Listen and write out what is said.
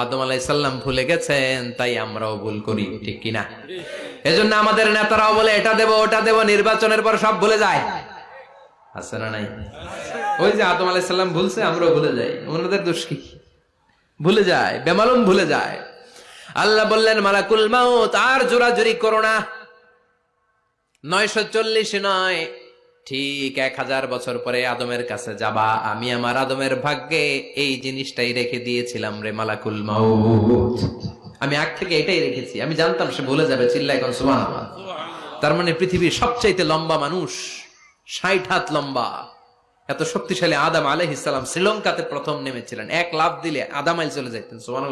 আদম ভুলে গেছেন, তাই আমরাও ভুল করি, ঠিক আমাদের নেতারাও বলে, এটা নির্বাচনের পর সব ভুলে যায়। আছে না নাই? ওই যে আদম আলাইহিস সালাম ভুলছে, আমরাও ভুলে যাই। ওনাদের দোষ কি? ভুলে যায়, বেমালুম ভুলে যায়। আল্লাহ বললেন, মালাকুল মাউত, আর জোরাজুরি করো না। নয়শো চল্লিশ নয় ঠিক এক হাজার বছর পরে আদমের কাছে যাবা। আমি আমার আদমের ভাগ্যে এই জিনিসটাই রেখে দিয়েছিলাম রে মালাকুল আমি আগ থেকে এটাই রেখেছি। আমি জানতাম সে ভুলে যাবে চিল্লা এখন সুমান তার মানে পৃথিবীর সবচাইতে লম্বা মানুষ, ষাট হাত লম্বা, এত শক্তিশালী আদাম আলহ ইসলাম শ্রীলঙ্কাতে প্রথম নেমেছিলেন। এক লাভ দিলে আদামাইল চলে যাইতেন সুমান